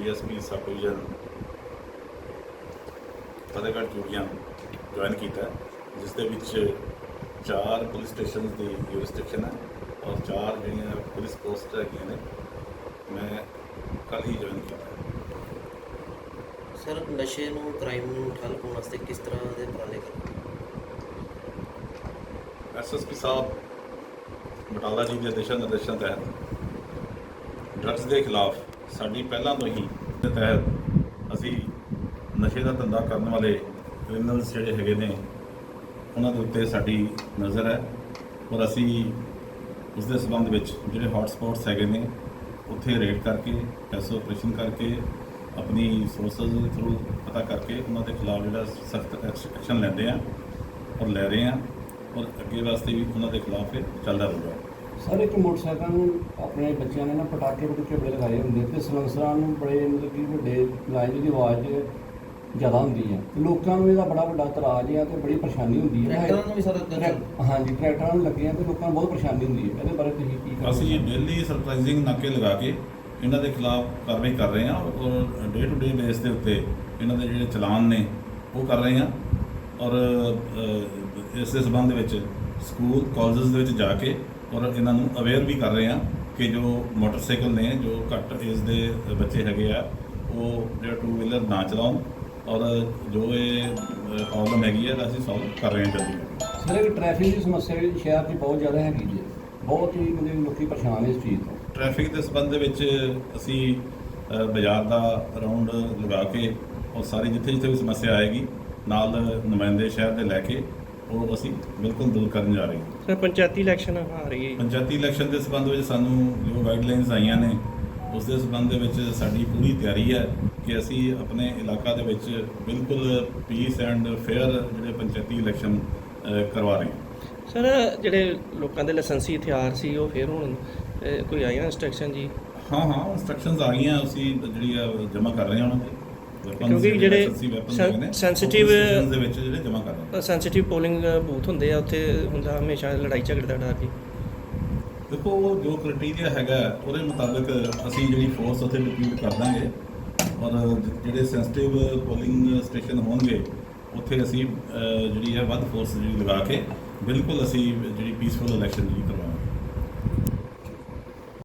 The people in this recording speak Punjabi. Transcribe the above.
DSP sub division Fatehgarh Churian join ਕੀਤਾ ਜਿਸ ਦੇ ਵਿੱਚ ਚਾਰ ਪੁਲਿਸ ਸਟੇਸ਼ਨ ਦੀ ਯੂਰਿਸਡਿਕਸ਼ਨ ਹੈ ਔਰ ਚਾਰ ਜਿਹੜੀਆਂ ਪੁਲਿਸ ਪੋਸਟ ਹੈਗੀਆਂ ਨੇ ਮੈਂ ਕੱਲ੍ਹ ਹੀ ਜੁਆਇਨ ਕੀਤਾ। ਸਰ ਨਸ਼ੇ ਨੂੰ ਕ੍ਰਾਈਮ ਨੂੰ ਠੱਲ ਪਾਉਣ ਵਾਸਤੇ ਕਿਸ ਤਰ੍ਹਾਂ ਦੇ ਉਪਰਾਲੇ ਕਰੋ ਐਸਐਸਪੀ ਸਾਹਿਬ ਬਟਾਲਾ ਜੀ ਦੇ ਦਿਸ਼ਾ ਨਿਰਦੇਸ਼ਾਂ ਤਹਿਤ ਡਰੱਗਸ ਦੇ ਖਿਲਾਫ ਸਾਡੀ ਪਹਿਲਾਂ ਤੋਂ ਹੀ ਦੇ ਤਹਿਤ ਅਸੀਂ ਨਸ਼ੇ ਦਾ ਧੰਦਾ ਕਰਨ ਵਾਲੇ ਕ੍ਰਿਮੀਨਲਸ ਜਿਹੜੇ ਹੈਗੇ ਨੇ, ਉਹਨਾਂ ਦੇ ਉੱਤੇ ਸਾਡੀ ਨਜ਼ਰ ਹੈ। ਔਰ ਅਸੀਂ ਉਸ ਦੇ ਸਬੰਧ ਵਿੱਚ ਜਿਹੜੇ ਹੌਟ ਸਪੌਟਸ ਹੈਗੇ ਨੇ, ਉੱਥੇ ਰੇਡ ਕਰਕੇ ਐਸਓ ਆਪਰੇਸ਼ਨ ਕਰਕੇ, ਆਪਣੀ ਸੋਰਸਸ ਦੇ ਥਰੂ ਪਤਾ ਕਰਕੇ ਉਹਨਾਂ ਦੇ ਖਿਲਾਫ ਜਿਹੜਾ ਸਖਤ ਐਕਸ਼ਨ ਲੈਂਦੇ ਆ ਔਰ ਲੈ ਰਹੇ ਆ ਔਰ ਅੱਗੇ ਵਾਸਤੇ ਵੀ ਉਹਨਾਂ ਦੇ ਖਿਲਾਫ ਇਹ ਚੱਲਦਾ ਰਹੂਗਾ। ਸਰ ਇੱਕ ਮੋਟਰਸਾਈਕਲ ਨੂੰ ਆਪਣੇ ਬੱਚਿਆਂ ਨੇ ਨਾ ਪਟਾਕੇ ਪਟੂਕੇ ਬੜੇ ਲਗਾਏ ਹੁੰਦੇ ਤੇ ਸਲੰਸਰਾਂ ਨੂੰ ਬੜੇ ਮਤਲਬ ਕਿ ਵੱਡੇ ਲਾਈਨ ਦੀ ਆਵਾਜ਼ ਜ਼ਿਆਦਾ ਹੁੰਦੀ ਹੈ ਤੇ ਲੋਕਾਂ ਨੂੰ ਇਹਦਾ ਬੜਾ ਵੱਡਾ ਇਤਰਾਜ਼ ਹੈ ਤੇ ਬੜੀ ਪਰੇਸ਼ਾਨੀ ਹੁੰਦੀ ਹੈ ਟਰੈਕਟਰਾਂ ਨੂੰ ਵੀ ਸਰ ਟਰੈਕ- ਹਾਂਜੀ ਟਰੈਕਟਰਾਂ ਨੂੰ ਲੱਗੇ ਆ ਤੇ ਲੋਕਾਂ ਨੂੰ ਬਹੁਤ ਪਰੇਸ਼ਾਨੀ ਹੁੰਦੀ ਹੈ ਇਹਦੇ ਬਾਰੇ ਤੁਸੀਂ ਕੀ ਕਰਦੇ ਅਸੀਂ ਡੇਲੀ ਸਰਪ੍ਰਾਈਜ਼ਿੰਗ ਨਾਕੇ ਲਗਾ ਕੇ ਇਹਨਾਂ ਦੇ ਖਿਲਾਫ ਕਾਰਵਾਈ ਕਰ ਰਹੇ ਹਾਂ ਔਰ ਡੇ ਟੂ ਡੇ ਬੇਸ ਦੇ ਉੱਤੇ ਇਹਨਾਂ ਦੇ ਜਿਹੜੇ ਚਲਾਨ ਨੇ ਉਹ ਕਰ ਰਹੇ ਹਾਂ ਔਰ ਇਸ ਦੇ ਸੰਬੰਧ ਵਿੱਚ ਸਕੂਲ ਕਾਲਜਸ ਦੇ ਵਿੱਚ ਜਾ ਕੇ ਔਰ ਇਹਨਾਂ ਨੂੰ ਅਵੇਅਰ ਵੀ ਕਰ ਰਹੇ ਹਾਂ ਕਿ ਜੋ ਮੋਟਰਸਾਈਕਲ ਨੇ ਜੋ ਘੱਟ ਏਜ ਦੇ ਬੱਚੇ ਹੈਗੇ ਆ ਉਹ ਜਿਹੜਾ ਟੂ ਵੀਲਰ ਨਾ ਚਲਾਉਣ ਔਰ ਜੋ ਇਹ ਪ੍ਰੋਬਲਮ ਹੈਗੀ ਹੈ ਅਸੀਂ ਸੋਲਵ ਕਰ ਰਹੇ ਹਾਂ ਜਲਦੀ। ਸਰ ਇਹ ਟ੍ਰੈਫਿਕ ਦੀ ਸਮੱਸਿਆ ਵੀ ਸ਼ਹਿਰ 'ਚ ਬਹੁਤ ਜ਼ਿਆਦਾ ਹੈਗੀ ਜੀ। ਬਹੁਤ ਹੀ ਮਤਲਬ ਲੋਕੀ ਪਰੇਸ਼ਾਨ ਇਸ ਚੀਜ਼ ਤੋਂ। ਟ੍ਰੈਫਿਕ ਦੇ ਸੰਬੰਧ ਦੇ ਵਿੱਚ ਅਸੀਂ ਬਾਜ਼ਾਰ ਦਾ ਰਾਉਂਡ ਲਗਾ ਕੇ ਔਰ ਸਾਰੀ ਜਿੱਥੇ ਜਿੱਥੇ ਵੀ ਸਮੱਸਿਆ ਆਏਗੀ ਨਾਲ ਨੁਮਾਇੰਦੇ ਸ਼ਹਿਰ ਦੇ ਲੈ ਕੇ ਉਹ ਅਸੀਂ ਬਿਲਕੁਲ ਦੂਰ ਕਰਨ ਜਾ ਰਹੇ ਹਾਂ। ਸਰ ਪੰਚਾਇਤੀ ਇਲੈਕਸ਼ਨ ਆ ਰਹੀ ਹੈ। ਪੰਚਾਇਤੀ ਇਲੈਕਸ਼ਨ ਦੇ ਸੰਬੰਧ ਵਿੱਚ ਸਾਨੂੰ ਜੋ ਗਾਈਡਲਾਈਨਸ ਆਈਆਂ ਨੇ ਉਸ ਦੇ ਸੰਬੰਧ ਦੇ ਵਿੱਚ ਸਾਡੀ ਪੂਰੀ ਤਿਆਰੀ ਹੈ ਕਿ ਅਸੀਂ ਆਪਣੇ ਇਲਾਕਾ ਦੇ ਵਿੱਚ ਬਿਲਕੁਲ ਪੀਸ ਐਂਡ ਫੇਅਰ ਜਿਹੜੇ ਪੰਚਾਇਤੀ ਇਲੈਕਸ਼ਨ ਕਰਵਾ ਰਹੇ ਹਾਂ। ਸਰ ਜਿਹੜੇ ਲੋਕਾਂ ਦੇ ਲਾਇਸੈਂਸੀ ਹਥਿਆਰ ਸੀ ਉਹ ਫਿਰ ਹੁਣ ਕੋਈ ਆਈਆਂ ਇੰਸਟਰਕਸ਼ਨ ਜੀ? ਹਾਂ ਹਾਂ ਇੰਸਟਰਕਸ਼ਨਸ ਆ ਗਈਆਂ ਅਸੀਂ ਜਿਹੜੀ ਜਮ੍ਹਾਂ ਕਰ ਰਹੇ ਹਾਂ ਉਹਨਾਂ Weapons ਕਿਉਂਕਿ ਜਿਹੜੇ stations ਦੇ ਵਿੱਚ ਜਿਹੜੇ ਜਮ੍ਹਾਂ ਕਰ ਰਹੇ ਹਾਂ ਸੈਂਸਿਟਿਵ ਪੋਲਿੰਗ ਬੂਥ ਹੁੰਦੇ ਆ ਉੱਥੇ ਹੁੰਦਾ ਹਮੇਸ਼ਾ ਲੜਾਈ ਝਗੜੇ ਦਾ ਡਰ ਜੀ ਦੇਖੋ ਉਹ ਜੋ ਕ੍ਰਾਈਟੇਰੀਆ ਹੈਗਾ ਉਹਦੇ ਮੁਤਾਬਕ ਅਸੀਂ ਜਿਹੜੀ ਫੋਰਸ ਉੱਥੇ ਡਿਪਲੋਏ ਕਰ ਦਾਂਗੇ। ਔਰ ਜਿਹੜੇ ਸੈਂਸਿਟਿਵ ਪੋਲਿੰਗ ਸਟੇਸ਼ਨ ਹੋਣਗੇ ਉੱਥੇ ਅਸੀਂ ਜਿਹੜੀ ਹੈ ਵੱਧ ਫੋਰਸ ਜਿਹੜੀ ਲਗਾ ਕੇ ਬਿਲਕੁਲ ਅਸੀਂ ਜਿਹੜੀ ਪੀਸਫੁਲ ਇਲੈਕਸ਼ਨ ਜਿਹੜੀ